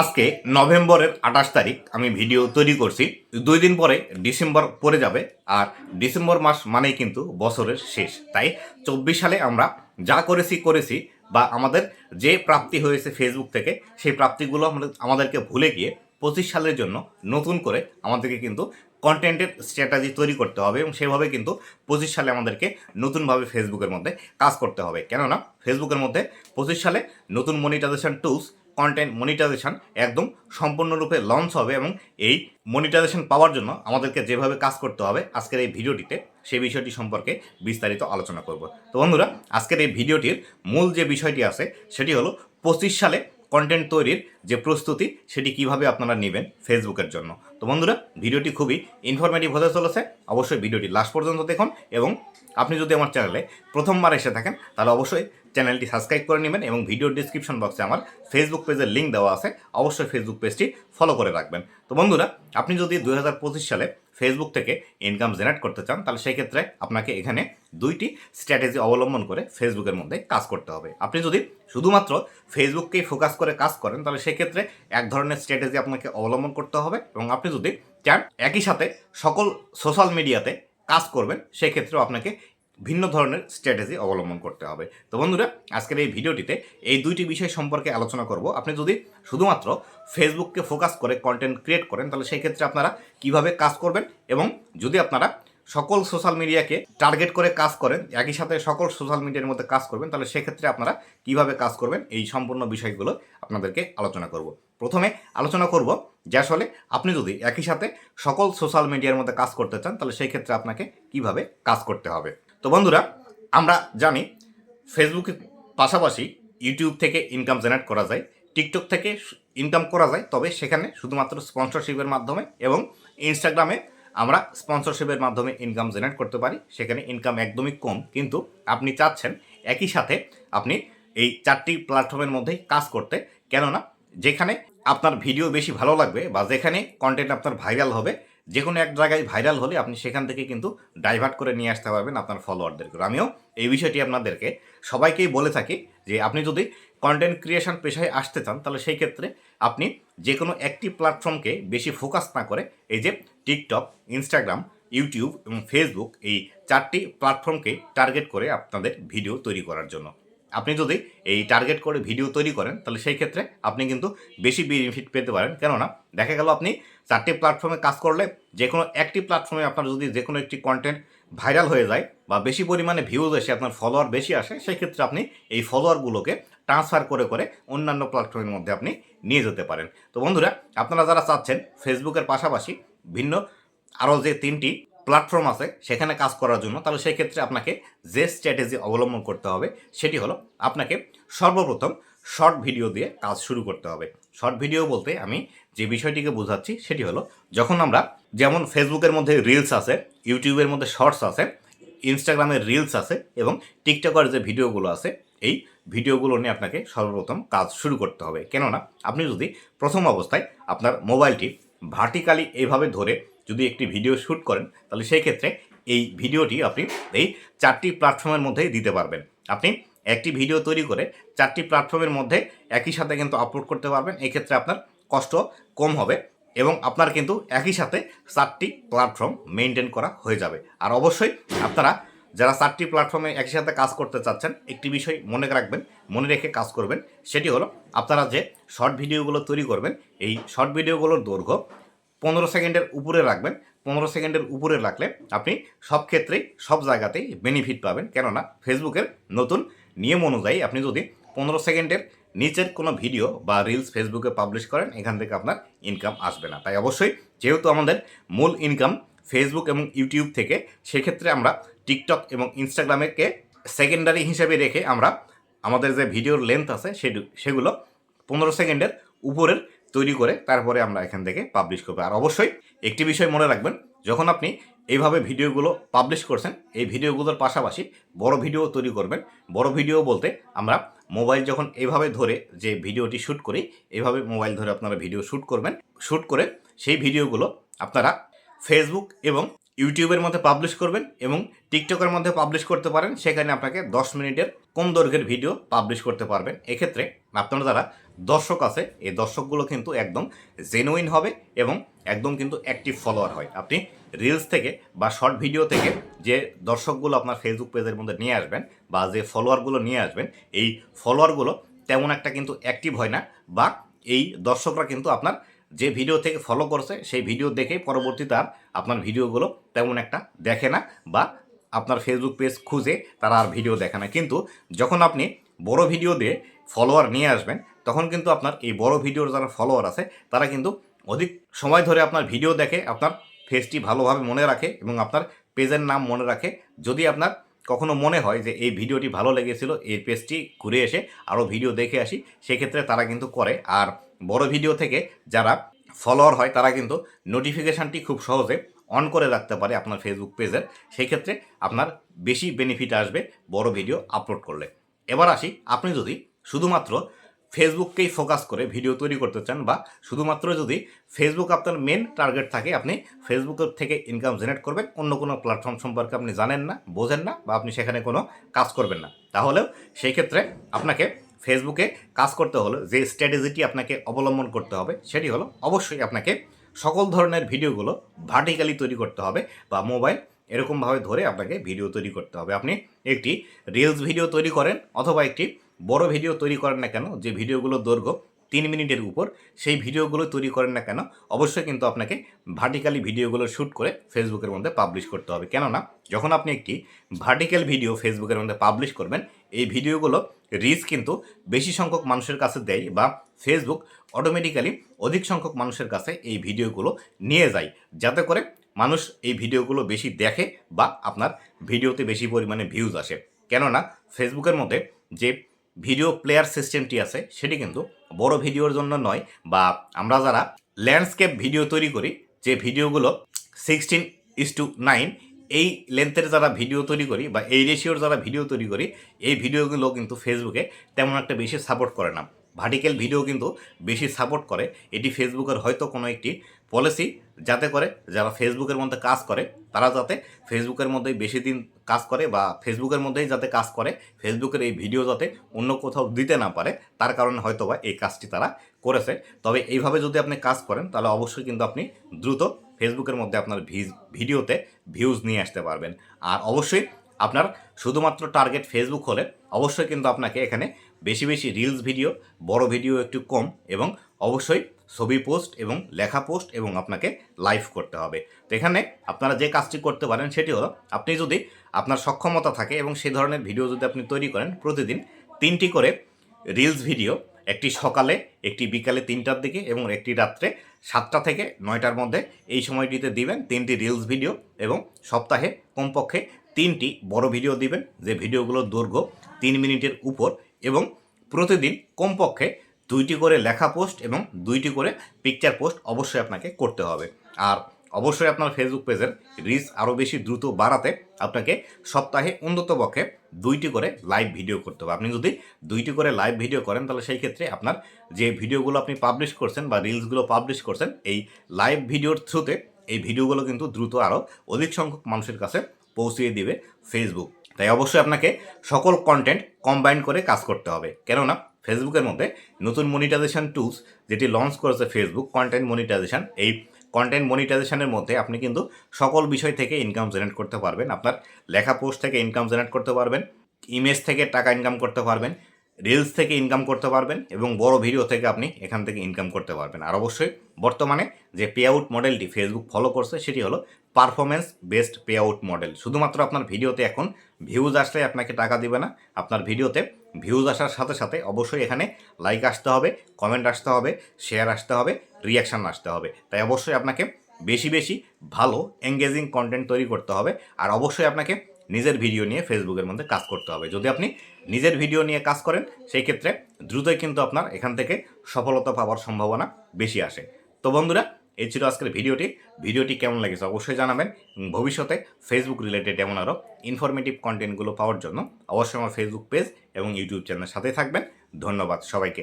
আজকে নভেম্বরের আঠাশ তারিখ আমি ভিডিও তৈরি করছি। দুই দিন পরে ডিসেম্বর পড়ে যাবে আর ডিসেম্বর মাস মানেই কিন্তু বছরের শেষ। তাই চব্বিশ সালে আমরা যা করেছি করেছি বা আমাদের যে প্রাপ্তি হয়েছে ফেসবুক থেকে, সেই প্রাপ্তিগুলো আমাদের, আমাদেরকে ভুলে গিয়ে পঁচিশ সালের জন্য নতুন করে আমাদেরকে কিন্তু কন্টেন্টের স্ট্র্যাটাজি তৈরি করতে হবে এবং সেভাবে কিন্তু পঁচিশ সালে আমাদেরকে নতুনভাবে ফেসবুকের মধ্যে কাজ করতে হবে। কেননা ফেসবুকের মধ্যে পঁচিশ সালে নতুন মনিটাইজেশন টুলস কন্টেন্ট মনিটাইজেশন একদম সম্পূর্ণরূপে লঞ্চ হবে এবং এই মনিটাইজেশন পাওয়ার জন্য আমাদেরকে যেভাবে কাজ করতে হবে আজকের এই ভিডিওটিতে, সেই বিষয়টি সম্পর্কে বিস্তারিত আলোচনা করব। তো বন্ধুরা, আজকের এই ভিডিওটির মূল যে বিষয়টি আছে, সেটি হলো পঁচিশ সালে কন্টেন্ট তৈরির যে প্রস্তুতি, সেটি কীভাবে আপনারা নেবেন ফেসবুকের জন্য। তো বন্ধুরা, ভিডিওটি খুবই ইনফরমেটিভ হতে চলেছে, অবশ্যই ভিডিওটি লাস্ট পর্যন্ত দেখুন এবং আপনি যদি আমার চ্যানেলে প্রথমবার এসে থাকেন, তাহলে অবশ্যই চ্যানেলটি সাবস্ক্রাইব করে নেবেন এবং ভিডিওর ডিসক্রিপশন বক্সে আমার ফেসবুক পেজের লিঙ্ক দেওয়া আছে। অবশ্যই ফেসবুক পেজটি ফলো করে রাখবেন। তো বন্ধুরা, আপনি যদি দুই হাজার পঁচিশ সালে ফেসবুক থেকে ইনকাম জেনারেট করতে চান, তাহলে সেই ক্ষেত্রে আপনাকে এখানে দুইটি স্ট্র্যাটেজি অবলম্বন করে ফেসবুকের মধ্যে কাজ করতে হবে। আপনি যদি শুধুমাত্র ফেসবুককেই ফোকাস করে কাজ করেন, তাহলে সেক্ষেত্রে এক ধরনের স্ট্র্যাটেজি আপনাকে অবলম্বন করতে হবে এবং আপনি যদি চান একই সাথে সকল সোশ্যাল মিডিয়াতে কাজ করবেন সেক্ষেত্রেও আপনাকে ভিন্ন ধরনের স্ট্র্যাটেজি অবলম্বন করতে হবে। তো বন্ধুরা, আজকের এই ভিডিওটিতে এই দুইটি বিষয় সম্পর্কে আলোচনা করব। আপনি যদি শুধুমাত্র ফেসবুককে ফোকাস করে কন্টেন্ট ক্রিয়েট করেন, তাহলে সেই ক্ষেত্রে আপনারা কীভাবে কাজ করবেন এবং যদি আপনারা সকল সোশ্যাল মিডিয়াকে টার্গেট করে কাজ করেন, একই সাথে সকল সোশ্যাল মিডিয়ার মধ্যে কাজ করবেন, তাহলে সেক্ষেত্রে আপনারা কীভাবে কাজ করবেন এই সম্পূর্ণ বিষয়গুলো আপনাদেরকে আলোচনা করব। প্রথমে আলোচনা করব যে আসলে আপনি যদি একই সাথে সকল সোশ্যাল মিডিয়ার মধ্যে কাজ করতে চান, তাহলে সেই ক্ষেত্রে আপনাকে কীভাবে কাজ করতে হবে। তো বন্ধুরা, আমরা জানি ফেসবুকের পাশাপাশি ইউটিউব থেকে ইনকাম জেনারেট করা যায় টিকটক থেকে ইনকাম করা যায়, তবে সেখানে শুধুমাত্র স্পন্সরশিপের মাধ্যমে এবং ইনস্টাগ্রামে আমরা স্পন্সরশিপের মাধ্যমে ইনকাম জেনারেট করতে পারি, সেখানে ইনকাম একদমই কম, কিন্তু আপনি চাচ্ছেন একই সাথে আপনি এই চারটি প্ল্যাটফর্মের মধ্যেই কাজ করতে। কেননা, যেখানে আপনার ভিডিও বেশি ভালো লাগবে বা যেখানে কন্টেন্ট আপনার ভাইরাল হবে যে কোনো এক জায়গায় ভাইরাল হলে আপনি সেখান থেকে কিন্তু ডাইভার্ট করে নিয়ে আসতে পারবেন আপনার ফলোয়ারদেরকে আমিও এই বিষয়টি আপনাদেরকে সবাইকেই বলে থাকি যে আপনি যদি কন্টেন্ট ক্রিয়েশন পেশায় আসতে চান, তাহলে সেই ক্ষেত্রে আপনি যে কোনো একটি প্ল্যাটফর্মকে বেশি ফোকাস না করে এই যে টিকটক ইনস্টাগ্রাম ইউটিউব এবং ফেসবুক এই চারটি প্ল্যাটফর্মকে টার্গেট করে আপনাদের ভিডিও তৈরি করার জন্য। আপনি যদি এই টার্গেট করে ভিডিও তৈরি করেন, তাহলে সেই ক্ষেত্রে আপনি কিন্তু বেশি বেনিফিট পেতে পারেন। কেননা দেখা গেল আপনি চারটি প্ল্যাটফর্মে কাজ করলে যে কোনো একটি প্ল্যাটফর্মে আপনার যদি যে কোনো একটি কন্টেন্ট ভাইরাল হয়ে যায় বা বেশি পরিমাণে ভিউজ এসে আপনার ফলোয়ার বেশি আসে, সেই ক্ষেত্রে আপনি এই ফলোয়ারগুলোকে ট্রান্সফার করে করে অন্যান্য প্ল্যাটফর্মের মধ্যে আপনি নিয়ে যেতে পারেন। তো বন্ধুরা, আপনারা যারা চাচ্ছেন ফেসবুকের পাশাপাশি ভিন্ন আরও যে তিনটি প্ল্যাটফর্ম আছে, সেখানে কাজ করার জন্য, তাহলে সেই ক্ষেত্রে আপনাকে যে স্ট্র্যাটেজি অবলম্বন করতে হবে, সেটি হলো আপনাকে সর্বপ্রথম শর্ট ভিডিও দিয়ে কাজ শুরু করতে হবে। শর্ট ভিডিও বলতে আমি যে বিষয়টিকে বোঝাচ্ছি, সেটি হলো যখন আমরা যেমন ফেসবুকের মধ্যে রিলস আছে ইউটিউবের মধ্যে শর্টস আছে ইনস্টাগ্রামের রিলস আছে এবং টিকটকের যে ভিডিওগুলো আছে, এই ভিডিওগুলো নিয়ে আপনাকে সর্বপ্রথম কাজ শুরু করতে হবে। কেননা, আপনি যদি প্রথম অবস্থায় আপনার মোবাইলটি ভার্টিক্যালি এইভাবে ধরে যদি একটি ভিডিও শ্যুট করেন, তাহলে সেই ক্ষেত্রে এই ভিডিওটি আপনি এই চারটি প্ল্যাটফর্মের মধ্যেই দিতে পারবেন। আপনি একটি ভিডিও তৈরি করে চারটি প্ল্যাটফর্মের মধ্যে একই সাথে কিন্তু আপলোড করতে পারবেন। এক্ষেত্রে আপনার কষ্ট কম হবে এবং আপনার কিন্তু একই সাথে চারটি প্ল্যাটফর্ম মেনটেন করা হয়ে যাবে। আর অবশ্যই আপনারা যারা চারটি প্ল্যাটফর্মে একই সাথে কাজ করতে চাচ্ছেন, একটি বিষয় মনে রাখবেন, মনে রেখে কাজ করবেন, সেটি হলো আপনারা যে শর্ট ভিডিওগুলো তৈরি করবেন, এই শর্ট ভিডিওগুলোর দৈর্ঘ্য পনেরো সেকেন্ডের উপরে রাখবেন, পনেরো সেকেন্ডের উপরে রাখলে আপনি সব ক্ষেত্রেই, সব জায়গাতেই বেনিফিট পাবেন। কেননা ফেসবুকের নতুন নিয়ম অনুযায়ী আপনি যদি পনেরো সেকেন্ডের নিচের কোনো ভিডিও বা রিলস ফেসবুকে পাবলিশ করেন, এখান থেকে আপনার ইনকাম আসবে না। তাই অবশ্যই যেহেতু আমাদের মূল ইনকাম ফেসবুক এবং ইউটিউব থেকে, সেক্ষেত্রে আমরা টিকটক এবং ইনস্টাগ্রামেকে সেকেন্ডারি হিসেবে রেখে আমরা আমাদের যে ভিডিওর লেন্থ আছে সেগুলো পনেরো সেকেন্ডের উপরের তৈরি করে তারপরে আমরা এখান থেকে পাবলিশ করব। আর অবশ্যই একটি বিষয় মনে রাখবেন, যখন আপনি এইভাবে ভিডিওগুলো পাবলিশ করছেন, এই ভিডিওগুলোর পাশাপাশি বড় ভিডিও তৈরি করবেন। বড় ভিডিও বলতে আমরা মোবাইল যখন এইভাবে ধরে যে ভিডিওটি শ্যুট করি, এইভাবে মোবাইল ধরে আপনারা ভিডিও শ্যুট করবেন। শ্যুট করে সেই ভিডিওগুলো আপনারা ফেসবুক এবং ইউটিউবের মধ্যে পাবলিশ করবেন এবং টিকটকের মধ্যে পাবলিশ করতে পারেন। সেখানে আপনাকে দশ মিনিটের কম দৈর্ঘ্যের ভিডিও পাবলিশ করতে পারবেন। এক্ষেত্রে আপনারা যারা দর্শক আছে, এই দর্শকগুলো কিন্তু একদম জেনুইন হবে এবং একদম কিন্তু অ্যাক্টিভ ফলোয়ার হয়। আপনি রিলস থেকে বা শর্ট ভিডিও থেকে যে দর্শকগুলো আপনার ফেসবুক পেজের মধ্যে নিয়ে আসবেন বা যে ফলোয়ারগুলো নিয়ে আসবেন, এই ফলোয়ারগুলো তেমন একটা কিন্তু অ্যাক্টিভ হয় না বা এই দর্শকরা কিন্তু আপনার যে ভিডিও থেকে ফলো করছে, সেই ভিডিও দেখে পরবর্তীতে আর আপনার ভিডিওগুলো তেমন একটা দেখে না বা আপনার ফেসবুক পেজ খুঁজে তারা আর ভিডিও দেখে না। কিন্তু যখন আপনি বড় ভিডিও দিয়ে ফলোয়ার নিয়ে আসবেন, তখন কিন্তু আপনার এই বড় ভিডিওর যারা ফলোয়ার আছে, তারা কিন্তু অধিক সময় ধরে আপনার ভিডিও দেখে, আপনার ফেসটি ভালোভাবে মনে রাখে এবং আপনার পেজের নাম মনে রাখে। যদি আপনার কখনো মনে হয় যে এই ভিডিওটি ভালো লেগেছিল, এই পেজটি ঘুরে এসে আরও ভিডিও দেখে আসি, সেক্ষেত্রে তারা কিন্তু করে। আর বড় ভিডিও থেকে যারা ফলোয়ার হয়, তারা কিন্তু নোটিফিকেশানটি খুব সহজে অন করে রাখতে পারে আপনার ফেসবুক পেজের। সেই ক্ষেত্রে আপনার বেশি বেনিফিট আসবে বড় ভিডিও আপলোড করলে। এবার আসি, আপনি যদি শুধুমাত্র ফেসবুককেই ফোকাস করে ভিডিও তৈরি করতে চান বা শুধুমাত্র যদি ফেসবুক আপনার মেন টার্গেট থাকে, আপনি ফেসবুকের থেকে ইনকাম জেনারেট করবেন, অন্য কোনো প্ল্যাটফর্ম সম্পর্কে আপনি জানেন না, বোঝেন না বা আপনি সেখানে কোনো কাজ করবেন না। তাহলেও সেই ক্ষেত্রে আপনাকে ফেসবুকে কাজ করতে হলে যে স্ট্র্যাটেজিটি আপনাকে অবলম্বন করতে হবে, সেটি হলো অবশ্যই আপনাকে সকল ধরনের ভিডিওগুলো ভার্টিক্যালি তৈরি করতে হবে বা মোবাইল এরকমভাবে ধরে আপনাকে ভিডিও তৈরি করতে হবে। আপনি একটি রিলস ভিডিও তৈরি করেন অথবা একটি বড় ভিডিও তৈরি করেন না কেন? যে ভিডিওগুলো দৈর্ঘ্য তিন মিনিটের উপর, সেই ভিডিওগুলো তৈরি করেন না কেন? অবশ্যই কিন্তু আপনাকে ভার্টিক্যালি ভিডিওগুলো শ্যুট করে ফেসবুকের মধ্যে পাবলিশ করতে হবে। কেননা, যখন আপনি একটি ভার্টিক্যাল ভিডিও ফেসবুকের মধ্যে পাবলিশ করবেন, এই ভিডিওগুলো রিচ কিন্তু বেশি সংখ্যক মানুষের কাছে দেয় বা ফেসবুক অটোমেটিক্যালি অধিক সংখ্যক মানুষের কাছে এই ভিডিওগুলো নিয়ে যায়। যাতে করে মানুষ এই ভিডিওগুলো বেশি দেখে বা আপনার ভিডিওতে বেশি পরিমাণে ভিউজ আসে। কেননা ফেসবুকের মধ্যে যে ভিডিও প্লেয়ার সিস্টেমটি আছে, সেটি কিন্তু বড় ভিডিওর জন্য নয় বা আমরা যারা ল্যান্ডস্কেপ ভিডিও তৈরি করি, যে ভিডিওগুলো সিক্সটিন ইস টু নাইন এই লেন্থের যারা ভিডিও তৈরি করি বা এই রেশিওর যারা ভিডিও তৈরি করি, এই ভিডিওগুলো কিন্তু ফেসবুকে তেমন একটা বেশি সাপোর্ট করে না। ভার্টিক্যাল ভিডিও কিন্তু বেশি সাপোর্ট করে। এটি ফেসবুকের হয়তো কোনো একটি পলিসি যাতে করে যারা ফেসবুকের মধ্যে কাজ করে, তারা যাতে ফেসবুকের মধ্যেই বেশি দিন কাজ করে বা ফেসবুকের মধ্যেই যাতে কাজ করে ফেসবুকের এই ভিডিও যাতে অন্য কোথাও দিতে না পারে, তার কারণে হয়তো বা এই কাজটি তারা করেছে। তবে এইভাবে যদি আপনি কাজ করেন, তাহলে অবশ্যই কিন্তু আপনি দ্রুত ফেসবুকের মধ্যে আপনার ভিডিওতে ভিউজ নিয়ে আসতে পারবেন। আর অবশ্যই আপনার শুধুমাত্র টার্গেট ফেসবুক হলে অবশ্যই কিন্তু আপনাকে এখানে বেশি বেশি রিলস ভিডিও বড় ভিডিও একটু কম এবং অবশ্যই ছবি পোস্ট এবং লেখা পোস্ট এবং আপনাকে লাইভ করতে হবে। তো এখানে আপনারা যে কাজটি করতে পারেন, সেটি হলো আপনি যদি আপনার সক্ষমতা থাকে এবং সেই ধরনের ভিডিও যদি আপনি তৈরি করেন প্রতিদিন তিনটি করে রিলস ভিডিও একটি সকালে, একটি বিকালে তিনটার দিকে এবং একটি রাত্রে সাতটা থেকে নয়টার মধ্যে এই সময়টিতে দিবেন তিনটি রিলস ভিডিও এবং সপ্তাহে কমপক্ষে তিনটি বড় ভিডিও দিবেন। যে ভিডিওগুলোর দৈর্ঘ্য তিন মিনিটের উপর এবং প্রতিদিন কমপক্ষে দুইটি করে লেখা পোস্ট এবং দুইটি করে পিকচার পোস্ট অবশ্যই আপনাকে করতে হবে। আর অবশ্যই আপনার ফেসবুক পেজের রিচ আরও বেশি দ্রুত বাড়াতে আপনাকে সপ্তাহে অন্ততপক্ষে দুইটি করে লাইভ ভিডিও করতে হবে। আপনি যদি দুইটি করে লাইভ ভিডিও করেন, তাহলে সেই ক্ষেত্রে আপনার যে ভিডিওগুলো আপনি পাবলিশ করছেন বা রিলসগুলো পাবলিশ করছেন, এই লাইভ ভিডিওর থ্রুতে এই ভিডিওগুলো কিন্তু দ্রুত আরও অধিক সংখ্যক মানুষের কাছে পৌঁছিয়ে দিবে ফেসবুক তাই অবশ্যই আপনাকে সকল কন্টেন্ট কম্বাইন করে কাজ করতে হবে। কেননা ফেসবুকের মধ্যে নতুন মনিটাইজেশন টুলস যেটি লঞ্চ করেছে ফেসবুক কন্টেন্ট মনিটাইজেশন এই কন্টেন্ট মনিটাইজেশনের মধ্যে আপনি কিন্তু সকল বিষয় থেকে ইনকাম জেনারেট করতে পারবেন। আপনার লেখা পোস্ট থেকে ইনকাম জেনারেট করতে পারবেন ইমেজ থেকে টাকা ইনকাম করতে পারবেন রিলস থেকে ইনকাম করতে পারবেন এবং বড় ভিডিও থেকে আপনি এখান থেকে ইনকাম করতে পারবেন। আর অবশ্যই বর্তমানে যে পে আউট মডেলটি ফেসবুক ফলো করছে, সেটি হলো performance based pay out model শুধুমাত্র আপনার ভিডিওতে এখন ভিউজ আসলে আপনাকে টাকা দিবে না, আপনার ভিডিওতে ভিউজ আসার সাথে সাথে অবশ্যই এখানে লাইক আসতে হবে কমেন্ট আসতে হবে শেয়ার আসতে হবে রিয়াকশান আসতে হবে। তাই অবশ্যই আপনাকে বেশি বেশি ভালো এঙ্গেজিং কন্টেন্ট তৈরি করতে হবে আর অবশ্যই আপনাকে নিজের ভিডিও নিয়ে ফেসবুকের মধ্যে কাজ করতে হবে। যদি আপনি নিজের ভিডিও নিয়ে কাজ করেন, সেই ক্ষেত্রে দ্রুতই কিন্তু আপনার এখান থেকে সফলতা পাওয়ার সম্ভাবনা বেশি আসে। তো বন্ধুরা, এই ছিল আজকের ভিডিওটি ভিডিওটি কেমন লেগেছে অবশ্যই জানাবেন ভবিষ্যতে ফেসবুক রিলেটেড এমন আরও ইনফরমেটিভ কন্টেন্টগুলো পাওয়ার জন্য অবশ্যই আমার ফেসবুক পেজ এবং ইউটিউব চ্যানেলের সাথে থাকবেন। ধন্যবাদ সবাইকে।